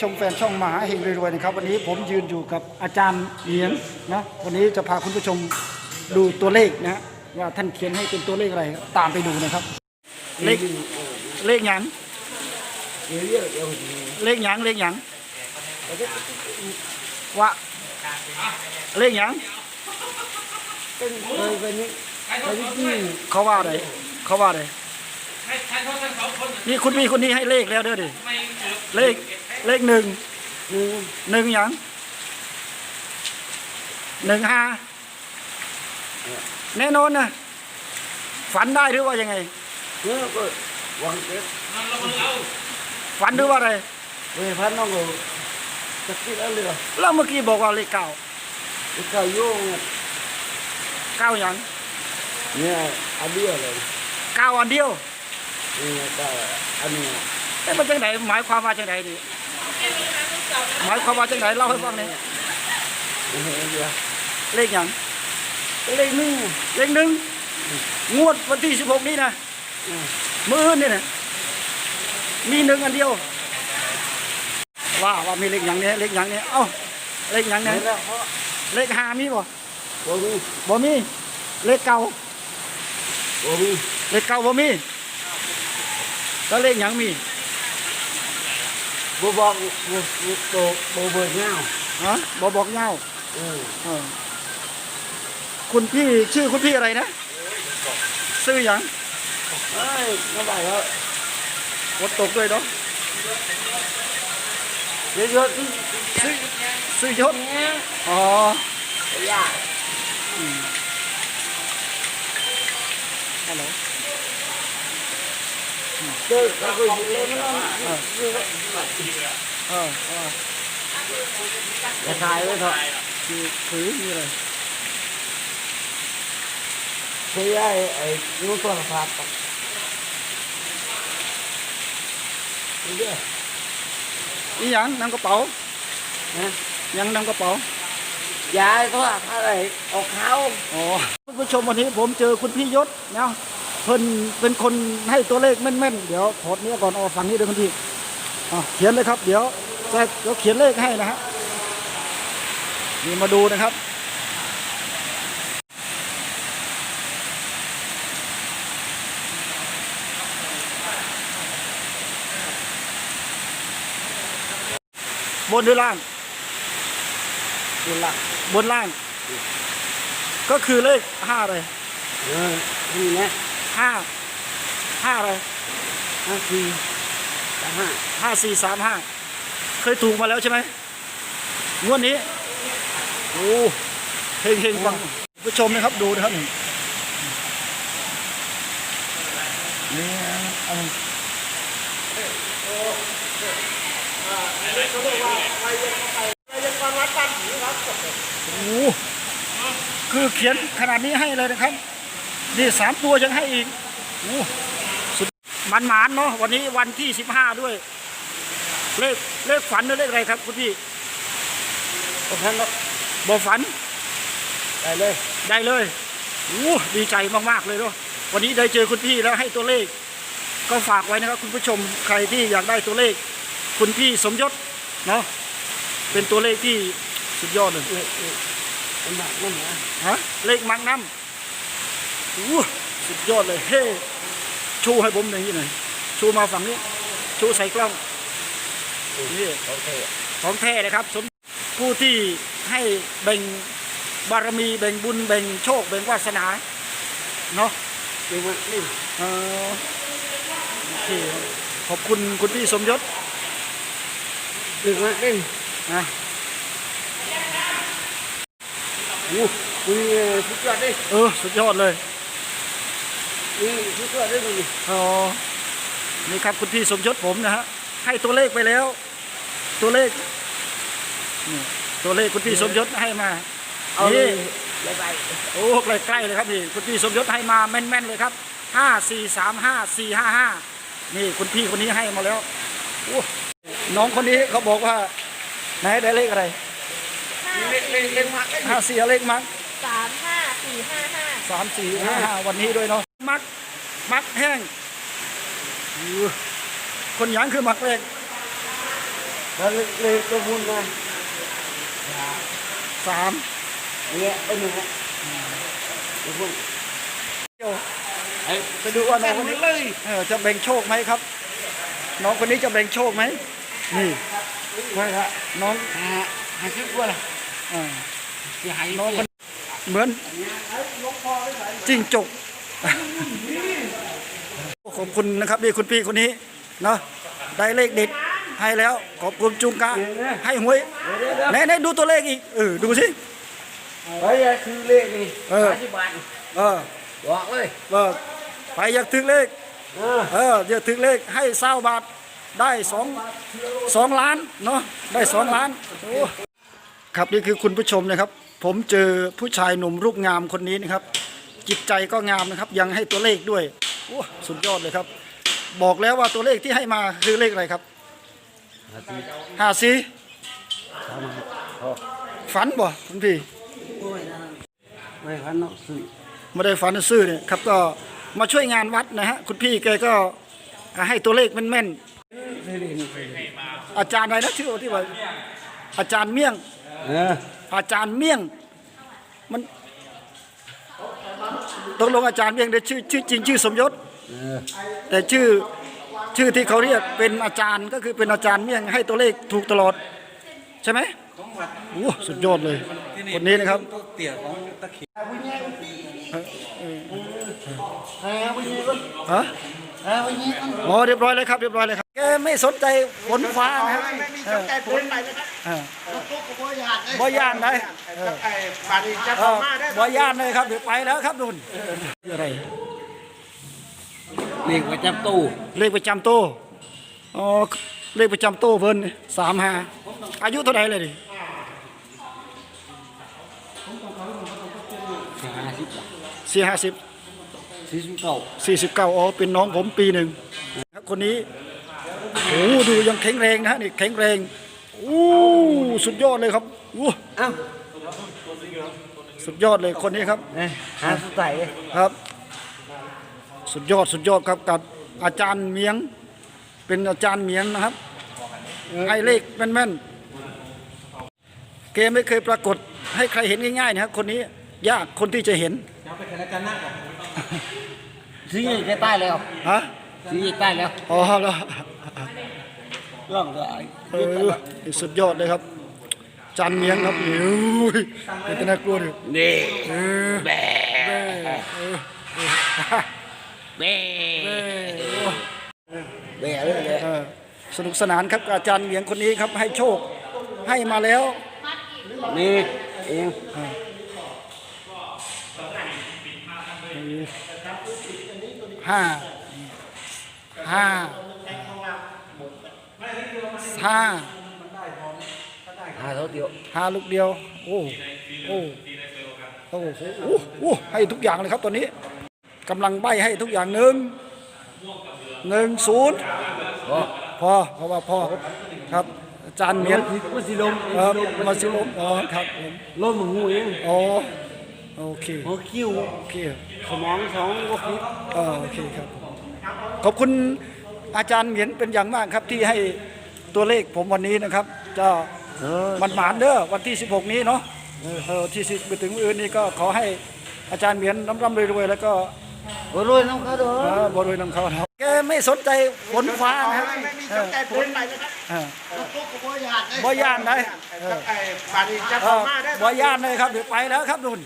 ชมแฟนช่องมหาเฮงรวยๆนะครับ วันนี้ผมยืนอยู่กับอาจารย์เหียงนะวันนี้จะพาคุณผู้ชมดูตัวเลขนะฮะว่าท่านเขียนให้เป็นตัวเลขอะไรตามไปดูนะครับ เลขเลขหยังเลขหยังเลขหยังว่าเลขหยังเป็นเคยเป็นนี้เขาว่าอะไรเขาว่าอะไรนี่คุณพี่คนนี้ให้เลขแล้วเด้อดิเลข เลขหนึ่งหนึ่งหนึ่งหยังหนึ่งห้าแน่นอนนะฝันได้หรือว่ายังไงเนื้อก็วางเก็บฝันหรือว่าอะไรเวพันน้องก็จะคิดอะไรแล้วเมื่อกี้บอกว่าเลขเก้าอีกเก้าโยงเก้าหยังเนี่ยอันเดียวเลยเก้าอันเดียวนี่ก็อันนี้เอ๊ะมันจังไหนหมายความว่าจังไหนดิ หมายความว่าจังไหนเล่าให้ฟังหน่อยนี่เดียวเลขหยังเลขหนึ่งเลขหนึ่งงวดวันที่สิบหกนี้นะมืออื่นนี่นะมีหนึ่งอันเดียว ว่าว่ามีเลขหยังเนี่ยเลขหยังเนี่ยเอ้าเลขหยังเนี่ยนี่แล้วเพราะเลขห้ามีบ่บ่มีบ่มีเลขเก่าบ่มีเลขเก่าบ่มีแล้วเลขหยังมี บ่บอกบ่บ่บ่เบิดเงาฮะบ่บอกเงาเออเออคุณพี่ชื่อคุณพี่อะไรนะซื้อหยังเฮ้ยน้าใบเขากดตกด้วยเนาะเดี๋ยวเยอะที่ซื้อซื้อยศเนี่ยอ๋อยากฮัลโหล เดินก็คือเล่นเอเออจะถ่ายไว้เถอะคือถือมีอะไรใช้ไอ้ไอ้นู้นโทรศัพท์นี่เด้ออีหยังนำกระเป๋านะยังนำกระเป๋ายายเขาว่าอะไรเอาเขาอ๋อคุณผู้ชมวันนี้ผมเจอคุณพี่ยศเนาะ เพิ่นเป็นคนให้ตัวเลขแม่นๆ เดี๋ยวถอดเนี้ยก่อนเอาฝั่งนี้เดี๋ยวคุณพี่อะเขียนเลยครับ เดี๋ยวจะเดี๋ยวเขียนเลขให้นะฮะนี่มาดูนะครับ บนหรือล่างดูหลักบนล่าง ก็คือเลขห้าเลยเออนี่นะ ห้าห้าอะไรห้าสี่สามห้าห้าสี่สามห้าเคยถูกมาแล้วใช่ไหมงวดนี้โอ้เฮงเฮงฟังผู้ชมนะครับดูนะครับนี่นี่เอาโอ้คือเขียนขนาดนี้ให้เลยนะครับ นี่สามตัวยังให้อีกโอ้สุดมันหมานๆเนาะวันนี้วันที่สิบห้าด้วย เลขเลขฝันหรือเลขอะไรครับคุณพี่โอ้ท่านก็บอฝัน ได้เลย ได้เลยโอ้ดีใจมากๆเลยเนาะวันนี้ได้เจอคุณพี่แล้วให้ตัวเลข ก็ฝากไว้นะครับ คุณผู้ชมใครที่อยากได้ตัวเลข คุณพี่สมยศเนาะเป็นตัวเลขที่สุดยอดเลยเออเออเป็นแบบนั่นนะฮะเลขมักน้ำโอ้สุดยอดเลยเฮ้ชูให้ผมหน่อยนี่หน่อยชูมาฝั่งนี้ชูใส่กล้องนี่โอเคของแท้เลยครับสมผู้ที่ให้แบ่งบารมีแบ่งบุญแบ่งโชคแบ่งวาสนาเนาะดูมันนี่เออโอเคขอบคุณคุณพี่สมยศดูมันนี่นะโอ้คุณสุดยอดดิเออสุดยอดเลย นี่สุดยอดดิดูนี่อ๋อนี่ครับคุณพี่สมยศผมนะฮะให้ตัวเลขไปแล้ว ตัวเลขนี่ตัวเลขคุณพี่สมยศให้มาเอาเลนี่ยไปไปโอ้ใกล้ๆเลยครับนี่คุณพี่สมยศให้มาแม่นๆเลยครับห้าสี่สามห้าสี่ห้าห้านี่คุณพี่คนนี้ให้มาแล้วโอ้น้องคนนี้เขาบอกว่าไหนได้เลขอะไรเล่นเล่นเล่นมากห้าสี่เลขมักสามห้าสี่ห้าห้าสามสี่ห้าห้าวันนี้ด้วยเนาะ มักมักแห้งอื้อคนหยังคือมักแรกแล้วเลยตัวบุญนะสามเนี่ยไอ้หนึ่งฮะตัวบุญเดี๋ยวไอ้ไปดูว่าน้องคนนี้เออจะแบ่งโชคไหมครับ น้องคนนี้จะแบ่งโชคไหมนี่ไม่ละน้องหาหาชื่อว่าอ่าที่หายน้องคนเหมือนจิ้งจก ขอบคุณนะครับนี่คุณพี่คนนี้เนาะได้เลขเด็ดให้แล้ว ขอบคุณจุงกะให้หวยไหนไหนดูตัวเลขอีกเออดูสิเฮ้ยคือเลขนี่เออห้าสิบบาทเออบอกเลยเออไปอยากถึงเลขเออเอออยากถึงเลขให้เศร้าบาทได้สองสองล้านเนาะได้สองล้านโอ้ครับนี่คือคุณผู้ชมนะครับ ผมเจอผู้ชายหนุ่มรูปงามคนนี้นะครับ จิตใจก็งามนะครับ ยังให้ตัวเลขด้วยโอ้สุดยอดเลยครับ บอกแล้วว่าตัวเลขที่ให้มาคือเลขอะไรครับห้าสี่ฝันบ่คุณพี่ไม่พันนอกสื่อไม่ได้ฝันซื่อเนี่ยครับก็มาช่วยงานวัดนะฮะคุณพี่แกก็ให้ตัวเลขแม่นๆอาจารย์อะไรนะชื่อที่ว่าอาจารย์เมี่ยงเอออาจารย์เมี่ยง มัน ตกลงอาจารย์เมี่ยงได้ชื่อชื่อจริงชื่อสมยศ เออแต่ชื่อชื่อที่เขาเรียกเป็นอาจารย์ก็คือเป็นอาจารย์เมี่ยงให้ตัวเลขถูกตลอด ใช่ไหมโอ้สุดยอดเลยคนนี้นะครับเตี่ยของตะเคียนฮะเออวันนี้อ๋อเรียบร้อยเลยครับเรียบร้อยเลยครับแกไม่สนใจฝนฟ้านะครับไม่มีสนใจผลไปนะครับเออตุ๊กตุ๊กก็ บ่อยากบ่ย่านได้เออไอ้ปาดีจะเอเข้าอมาได้บ่ย่านเลยครับเดี๋ยวไปแล้วครับดุนอะไรเลขประจำตู้เลขประจำโต๊ะอ๋อเลขประจำโต๊ะเพิ่นสามห้าอายุเท่าไหร่เลยดิห้าสิบสี่ห้าสิบ สี่สิบเก้าสี่สิบเก้าอ๋อเป็นน้องผมปีหนึ่งครับคนนี้โอ้ดูยังแข็งแรงนะฮะนี่แข็งแรงโอ้สุดยอดเลยครับโอ้เอ้าสุดยอดเลยคนนี้ครับเนี่ยหาสุดใส่ครับ สุดยอดสุดยอดครับกับอาจารย์เมียง เป็นอาจารย์เมียงนะครับให้เลขแม่นๆเกมไม่เคยปรากฏให้ใครเห็นง่ายๆนะครับคนนี้ยากคนที่จะเห็นซื้อใกล้ใต้แล้วฮะซื้อใกล้แล้วอ๋อแล้วร่องเลยเออสุดยอดเลยครับอา จารย์เมียงครับนี่อุ้ยเป็นน่ากลัวดินี่เออแบเออเออแบเออแบเลยเลยเออสนุกสนานครับอาจารย์เมียงคนนี้ครับให้โชคให้มาแล้วนี่เองห้าห้าห้าหา เท่าเดียวห้าลูกเดียว โอ้โอ้โอ้โหโอ้โอ้ให้ทุกอย่างเลยครับตอนนี้กำลังใบให้ทุกอย่างหนึ่งหนึ่งศูนย์ก็พอเพราะว่าพอครับอาจารย์เมียนมันสิลมเออมาสิลมอ๋อครับผมลมมึงหูเองอ๋อโอเคหัวคิ้วโอเคสมองสองก็พิษอ่าโอเคครับขอบคุณอาจารย์เหมียนเป็นอย่างมากครับที่ให้ตัวเลขผมวันนี้นะครับจะเออ มันหมานเด้อวันที่ 16 นี้เนาะเออที่สิไปถึงมื้ออื่นนี้ก็ขอให้อาจารย์เหมียนร่ำร่ำรวยๆแล้วก็โอ้รวยน้องเขาเด้อเออบรวยนำเขานะครับแกไม่สนใจฝนฟ้านะครับไม่มีสนใจผลไปนะครับเออตุ๊กตุ๊กก็บ่อยากบ่ย่านได้ไอ้ปาดีจะเอเข้าอมาได้บ่ย่านเลยครับเดี๋ยวไปแล้วครับนุ่น